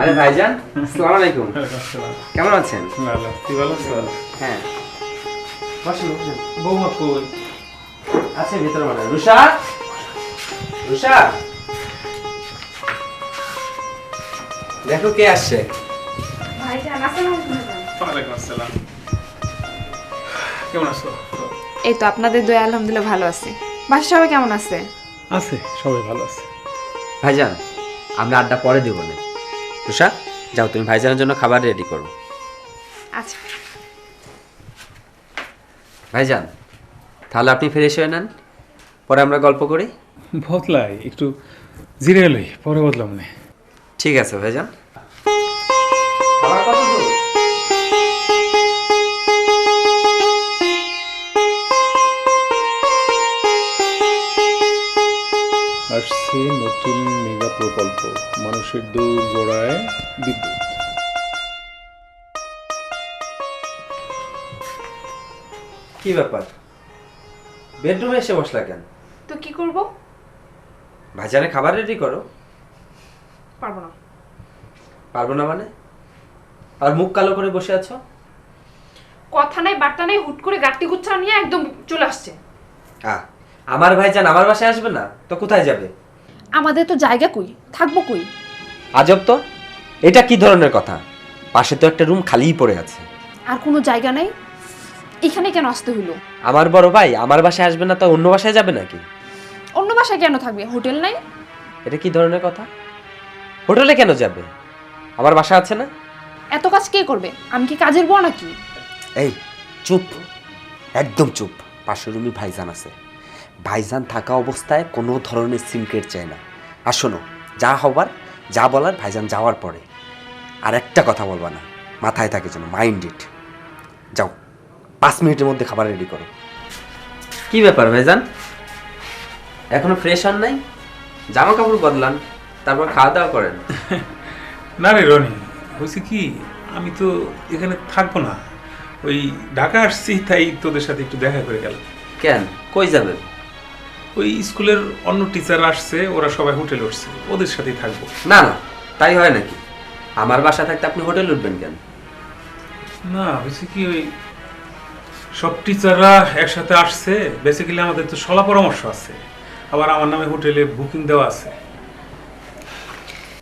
আরে ভাইজান আসসালামু আলাইকুম। কেমন আছেন? ভালো তুই ভালো আছিস? হ্যাঁ। বসেন বসেন বৌমা কই? আছে ভিতরে মানে রুষা রুষা দেখো কে আসছে। ভাইজান আসসালামু আলাইকুম। ওয়ালাইকুম আসসালাম। কেমন আছো? এই তো আপনাদের দয়া আলহামদুলিল্লাহ ভালো আছি। বাসা সবাই কেমন আছে? আছে সবাই ভালো আছে। ভাইজান আমরা আড্ডা পরে দিব না। রুষা যাও তুমি ভাইজানের জন্য খাবার রেডি করো। আচ্ছা। ভাইজান তাহলে আপনি ফ্রেশ হয়ে নেন। পরে আমরা গল্প করি। বদলাই একটু জিরে এলোই পরে বদলাম না। ঠিক আছে ভাইজান। আসছে নতুন মেগা প্রকল্প মানুষের দূর গোড়ায় বিদ্যুৎ। কি ব্যাপার? বেডরুমে এসে বসলা কেন? তো কি করব? ভাইজানে খাবার রেডি করো। পারব না। পারব না মানে? আর মুখ কালো করে বসে আছো? কথা নাই বার্তা নাই হুট করে গাড়ি গুচ্ছা নিয়ে একদম চলে আসছে। আহ আমার ভাইজান আমার বাসায় আসবে না? তো কোথায় যাবে? আমাদের তো জায়গা কই? থাকব কই? আজব তো। এটা কি ধরনের কথা? পাশে তো একটা রুম খালিই পড়ে আছে। আর কোনো জায়গা নাই? এখানে কেন আসতে হলো আমার বড় ভাই আমার বাসায় আসবে না তো অন্য বাসায় যাবে নাকি? অন্য বাসায় কেন থাকবে? হোটেল নাই? এটা কি ধরনের কথা? হোটেলে কেন যাবে? আমার বাসা আছে না? এত কাজ কে করবে? আমি কি কাজের বউ নাকি? এই চুপ। একদম চুপ। পাশের রুমে ভাইজান আছে। ভাইজান থাকা অবস্থায় কোনো ধরনের সিনক্রেট চাই না। আর শোনো যা হবার যা বলার ভাইজান যাওয়ার পরে। আর একটা কথা বলবা না মাথায় থাকে যেন মাইন্ড ইট যাও পাঁচ মিনিটের মধ্যে খাবার রেডি করো। কি ব্যাপার ভাইজান? এখনও ফ্রেশ হন নাই? জামা কাপড় বদলান তারপর খাওয়া দাওয়া করেন। না রে রনি হয়েছে কি আমি তো এখানে থাকব না। ওই ঢাকা আসছি তাই তোদের সাথে একটু দেখা করে গেলাম। কেন? কই যাবেন? ওই স্কুলের অন্য টিচার আসছে ওরা সবাই হোটেলে উঠছে। ওদের সাথেই থাকব। না না তাই হয় নাকি? আমার বাসা থাকতে আপনি হোটেল উঠবেন কেন? না হয়েছে কি ওই সব টিচাররা একসাথে আসছে বেসিক্যালি আমাদের তো সলা পরামর্শ আছে। আবার আমার নামে হোটেলে বুকিং দেওয়া আছে।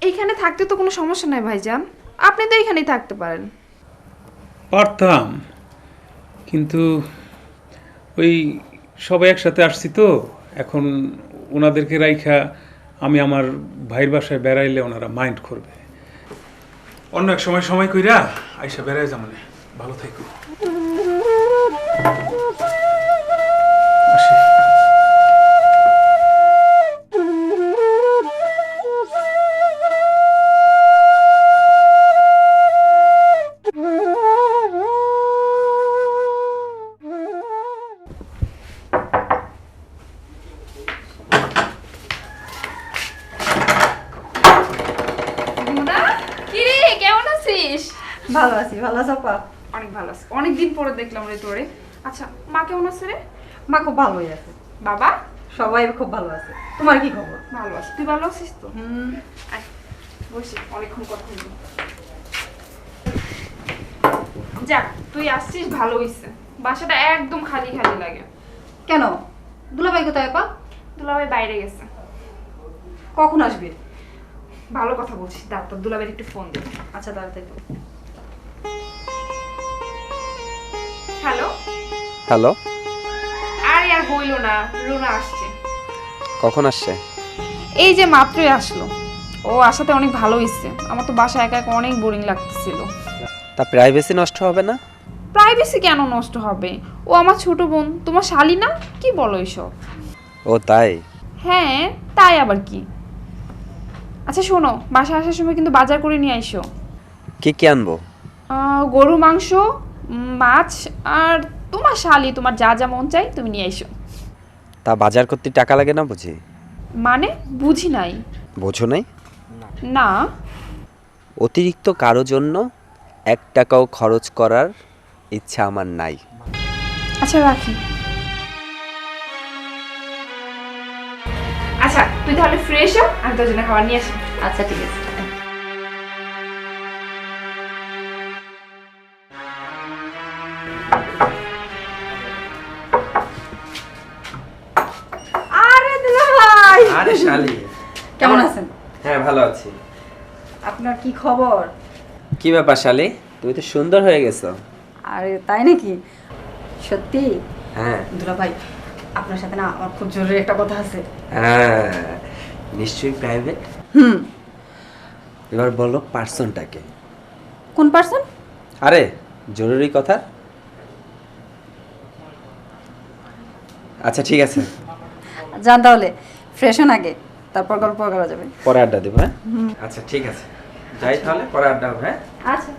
এইখানে থাকতে তো কোনো সমস্যা নাই ভাইজান। আপনি তো এখানেই থাকতে পারেন। পারতাম কিন্তু ওই সবাই একসাথে আসছি তো। এখন ওনাদেরকে রাইখা আমি আমার ভাইয়ের বাসায় বেড়াইলে ওনারা মাইন্ড করবে। অন্য এক সময় সময় কইরা আইসা বেড়াই যামানে। ভালো থাকো ভালো আছি ভালো আছো আপা? অনেক ভালো আছি। অনেক দিন পরে দেখলাম রে তোরে। আচ্ছা মা কেমন আছে রে? মা খুব ভালোই আছে। বাবা? সবাই খুব ভালো আছে। তোমার কি খবর? ভালো আছে। তুই ভালো আছিস তো? হুম। বসি অনেকক্ষণ কথা হলো যাক তুই আসছিস ভালো হইছে। বাসাটা একদম খালি খালি লাগে। কেন? দুলাভাই কোথায় আপা? দুলাভাই বাইরে গেছে। কখন আসবে? ভালো কথা বলছিস। ডাক্তার দুলাভাইয়ের একটু ফোন দে। আচ্ছা তাড়াতাড়ি হ্যালো? হ্যালো? আরে আর বইলো না রুনা আসছে। কখন আসছে? এই যে মাত্রই আসলো। ও আসাতে অনেক ভালো হয়েছে আমার তো বাসা একা একা অনেক বোরিং লাগতেছিল। তা প্রাইভেসি নষ্ট হবে না? প্রাইভেসি কেন নষ্ট হবে? ও আমার ছোট বোন। তোমার শালি না কি বলো এসব? ও তাই? হ্যাঁ তাই আবার কি? আচ্ছা শোনো বাসা আসার সময় কিন্তু বাজার করে নিয়ে আইসো। কি কি আনব? গরু মাংস মাছ আর তোমার শালি তোমার যা যা মন চাই তুমি নিয়ে এসো। তা বাজার করতে টাকা লাগে না বুঝি? মানে বুঝি নাই। বোঝো নাই? না। অতিরিক্ত কারও জন্য এক টাকাও খরচ করার ইচ্ছা আমার নাই। আচ্ছা রাখি। আচ্ছা তুই তাহলে ফ্রেশ হ আমি তোর জন্য খাবার নিয়ে আসি। আচ্ছা ঠিক আছে। শালি। কেমন আছেন? হ্যাঁ ভালো আছি। আপনার কি খবর? কি ব্যাপার শালি? তুমি তো সুন্দর হয়ে গেছো। আরে তাই নাকি? সত্যি? হ্যাঁ। দুলা ভাই আপনার সাথে না আমার খুব জরুরি একটা কথা আছে। হ্যাঁ নিশ্চয়ই প্রাইভেট হুম। এবার বলো পার্সনটাকে কোন পার্সন আরে জরুরি কথা? আচ্ছা ঠিক আছে। যান তাহলে। ফ্রেশ হন আগে তারপর গল্প করা যাবে। পরে আড্ডা দেবো হ্যাঁ? আচ্ছা ঠিক আছে। যাই তাহলে পরে আড্ডা হবে হ্যাঁ? আচ্ছা।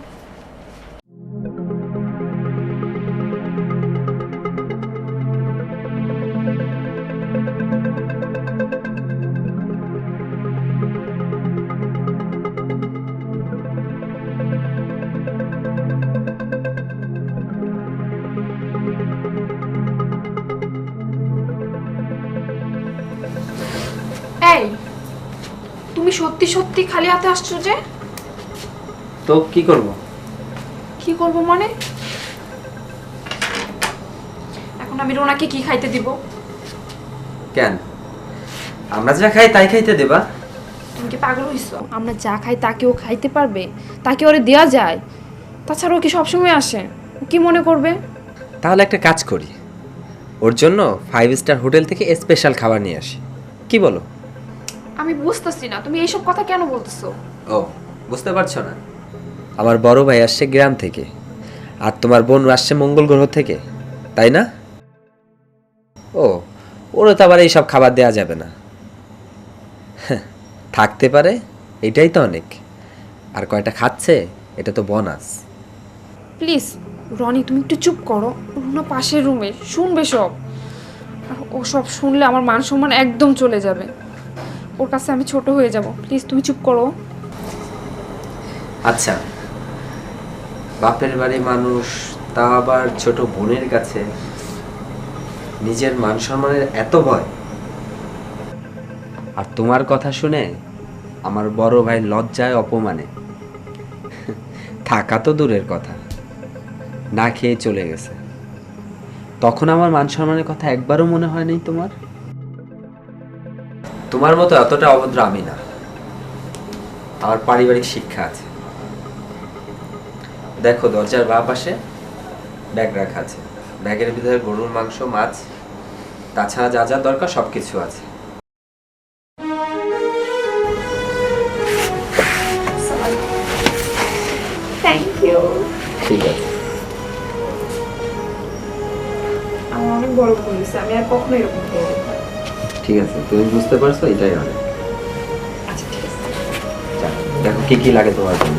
তুমি সত্যি সত্যি খালি হাতে আসছো যে? তো কি করব? কি করব মানে? এখন আমি রোনাকে কি খাইতে দিব? কেন? আমরা যা খাই তাই খাইতে দেবা। তুমি কি পাগল হইছো? আমরা যা খাই তাকেও খাইতে পারবে? তাকে ওরে দেয়া যায়? তাছাড়া ও কি সবসময় আসে? ও কি মনে করবে? তাহলে একটা কাজ করি। ওর জন্য ফাইভ স্টার হোটেল থেকে স্পেশাল খাবার নিয়ে আসি। কি বলো? আমি বুঝতেছি না। তুমি এইসব কথা কেন বলতেছো? ও বুঝতে পারছ না। আমার বড় ভাই আসছে গ্রাম থেকে আর তোমার বোন আসছে মঙ্গল গ্রহ থেকে তাই না? ও ওরও তো আবার এইসব খাবার দেওয়া যাবে না। হ্যাঁ, থাকতে পারে এটাই তো অনেক। আর কয়টা খাচ্ছে এটা তো বোনাস। প্লিজ রনি তুমি একটু চুপ করো। রুনা পাশের রুমে শুনবে সব। আর ও সব শুনলে আমার মান সম্মান একদম চলে যাবে। ওর কাছে আমি ছোট হয়ে যাব। প্লিজ তুমি চুপ করো। আচ্ছা। বাপের বাড়ি মানুষ, তা আবার ছোট বোনের কাছে? নিজের মান সম্মানের এত ভয়? আর তোমার কথা শুনে আমার বড় ভাই লজ্জায় অপমানে। থাকা তো দূরের কথা। না খেয়ে চলে গেছে। তখন আমার মান সম্মানের কথা একবারও মনে হয়নি তোমার? তোমার মতো এতটা অভদ্র আমি না। আমার পারিবারিক শিক্ষা আছে। দেখো দরজার বাঁ পাশে ব্যাগ রাখা আছে। ব্যাগের ভিতরে গরুর মাংস মাছ তাছাড়া যা যা দরকার সব কিছু আছে ঠিক আছে। আমার অনেক বড় ভুল আমি আর কখনো এরকম করব। ঠিক আছে তুমি বুঝতে পারছ এটাই অনেক আচ্ছা ঠিক আছে। দেখো কি কি লাগে তোমার জন্য।